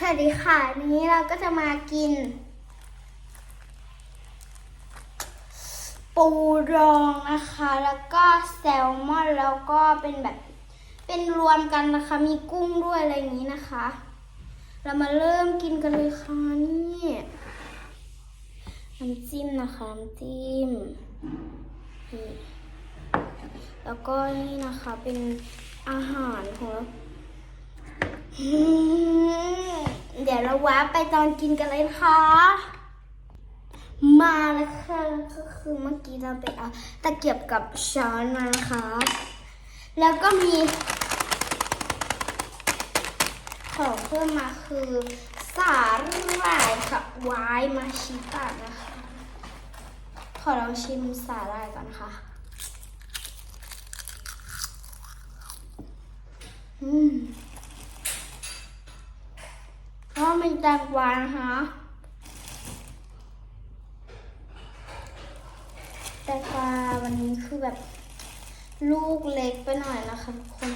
สวัสดีค่ะวันนี้เราก็จะมากิน ปูดองนะคะ แล้วก็แซลมอนแล้วก็เป็นแบบเป็นรวมกันนะคะ มีกุ้งด้วยอะไรอย่างนี้นะคะ เรามาเริ่มกินกันเลยค่ะนี่น้ำจิ้มนะคะน้ำจิ้มแล้วก็นี่นะคะเป็นอาหารของเรา อืมเดี๋ ยวว้าไปตอนกินกันเลยนะคะ มาแล้วค่ะก็คือเมื่อกี้เราไปเอาตะเกียบกับช้อนมานะคะ แล้วก็มีของเพิ่มมาคือสาหร่ายกับวน์มาชิตะนะคะ ขอลองชิมสาหร่ายก่อนค่ะ อืม เพราะมันแตงกวานะคะแตงกวาวันนี้คือแบบลูกเล็กไปหน่อยนะคะทุกคน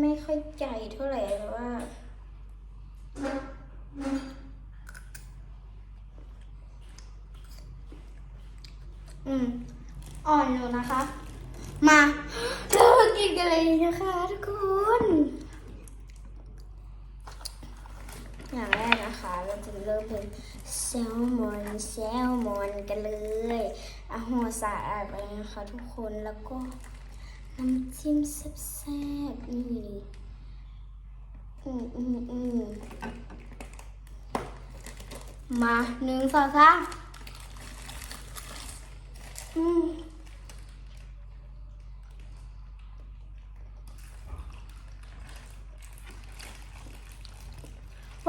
ไม่ค่อยใหญ่เท่าไหร่แต่ว่าอืมอ่อนอยู่นะคะ มาเริ่มกินกันเลยนะคะทุกคน อย่างแรกนะคะ เราจะเริ่มเป็นแซลมอนแซลมอนกันเลยเอาหัวสาดไปนะคะทุกคนแล้วก็น้ำจิ้มแซ่บๆนี่อืมอืมอืมมาหนึ่งสองสามอืม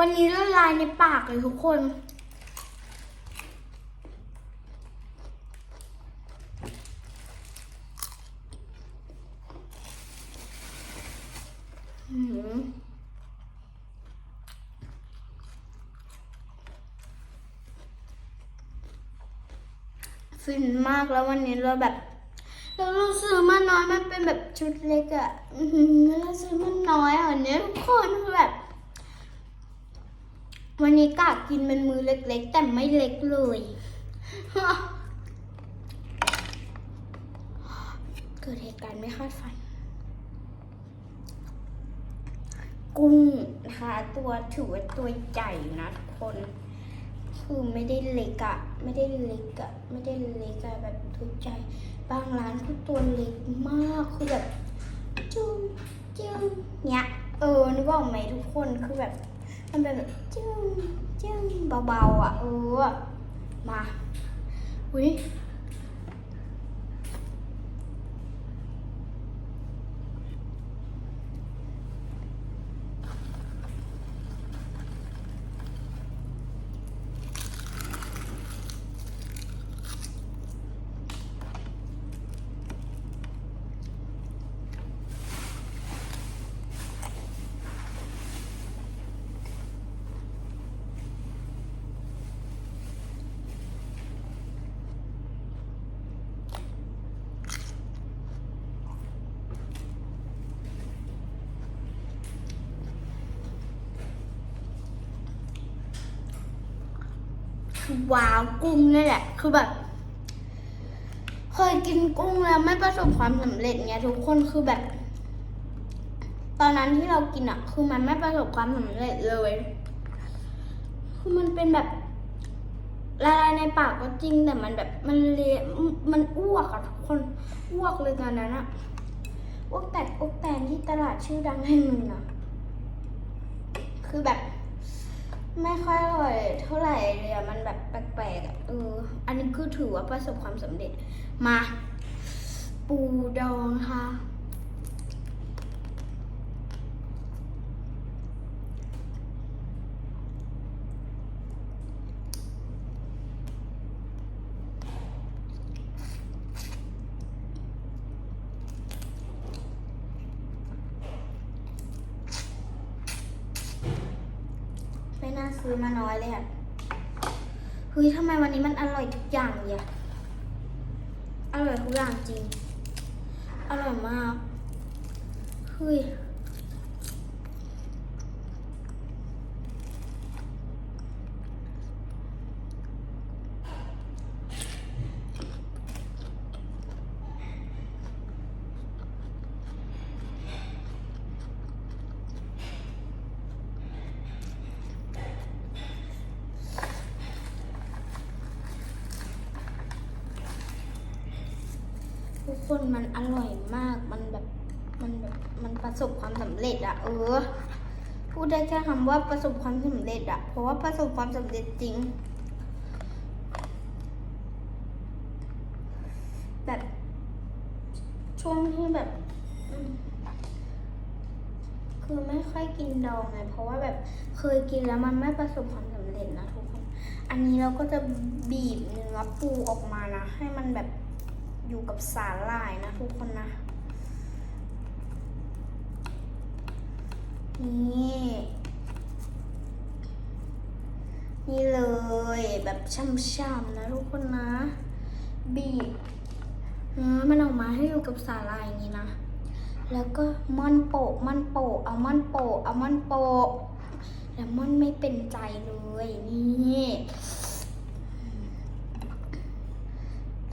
วันนี้ละลายในปากเลยทุกคน อืมฟินมากแล้ววันนี้เราแบบ เราเราซื้อมาน้อยมันเป็นแบบชุดเล็กอะอือหือเราซื้อมันน้อยอะวันนี้ทุกคนคือแบบ วันนี้กะกินเป็นมือเล็กๆ แต่ไม่เล็กเลยเกิดเหตุการณ์ไม่คาดฝัน กุ้งนะคะตัวถือว่าตัวใหญ่นะทุกคน คือไม่ได้เล็กอะไม่ได้เล็กอะไม่ได้เล็กอะแบบตัวใหญ่บางร้านคือตัวเล็กมากคือแบบจุ้มจุ้มเนี้ยเออนึกว่าไหมทุกคนคือแบบ มันเป็นแบบจุ้ม จุ้มเบาๆอะเออมาอุ้ยว้าวกุ้งนี่แหละ คือแบบ เคยกินกุ้งแล้วไม่ประสบความสำเร็จไงทุกคนคือแบบ ตอนนั้นที่เรากินอะ คือมันไม่ประสบความสำเร็จเลย คือมันเป็นแบบละลายในปากก็จริงแต่มันแบบมันเละมันอ้วกอะทุกคนอ้วกเลยตอนนั้นอะอ้วกแตกอ้วกแตนที่ตลาดชื่อดังแห่งหนึ่งอะคือแบบ ไม่ค่อยอร่อยเท่าไหร่เลยอะมันแบบแปลกๆอะเออ อันนี้คือถือว่าประสบความสำเร็จมา ปูดองค่ะ ซื้อมาน้อยเลยอะเฮ้ยทำไมวันนี้มันอร่อยทุกอย่างเลยอะอร่อยทุกอย่างจริง อร่อยมากเฮ้ย คนมันอร่อยมาก มันแบบ มันแบบ มันประสบความสำเร็จอะเออ พูดได้แค่คำว่าประสบความสำเร็จอะเพราะว่าประสบความสำเร็จจริง แบบ ช่วงที่แบบ คือไม่ค่อยกินดองไง เพราะว่าแบบเคยกินแล้วมันไม่ประสบความสำเร็จนะทุกคน อันนี้เราก็จะบีบเนื้อปูออกมานะ ให้มันแบบ อยู่กับสาหร่ายนะทุกคนนะ นี่ นี่เลยแบบช่ำๆนะทุกคนนะ บีบเนื้อมันออกมาให้อยู่กับสาหร่ายอย่างนี้นะ แล้วก็ม่อนโปะม่อนโปะเอาม่อนโปะเอาม่อนโปะแล้วม่อนไม่เป็นใจเลยนี่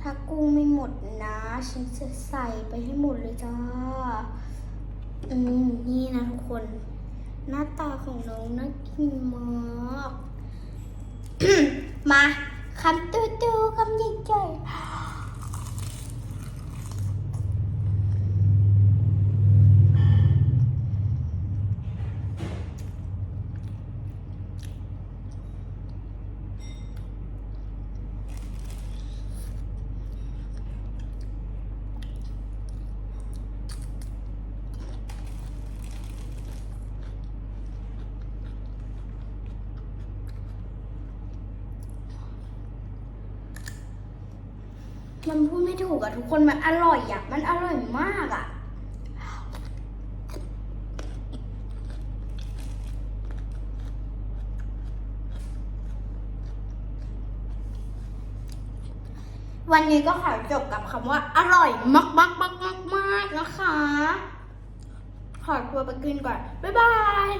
ถ้ากุ้งไม่หมดนะ ฉันจะใส่ไปให้หมดเลยจ้า อืม นี่นะทุกคน หน้าตาของน้องน่ากินมาก มาคำตูตูๆคำใหญ่ๆ มันพูดไม่ถูกอะทุกคนมันอร่อยอะมันอร่อยมากอะวันนี้ก็ขอจบกับคำว่าอร่อยมากมากมากมากนะคะ ขอตัวไปกินก่อน บ๊ายบาย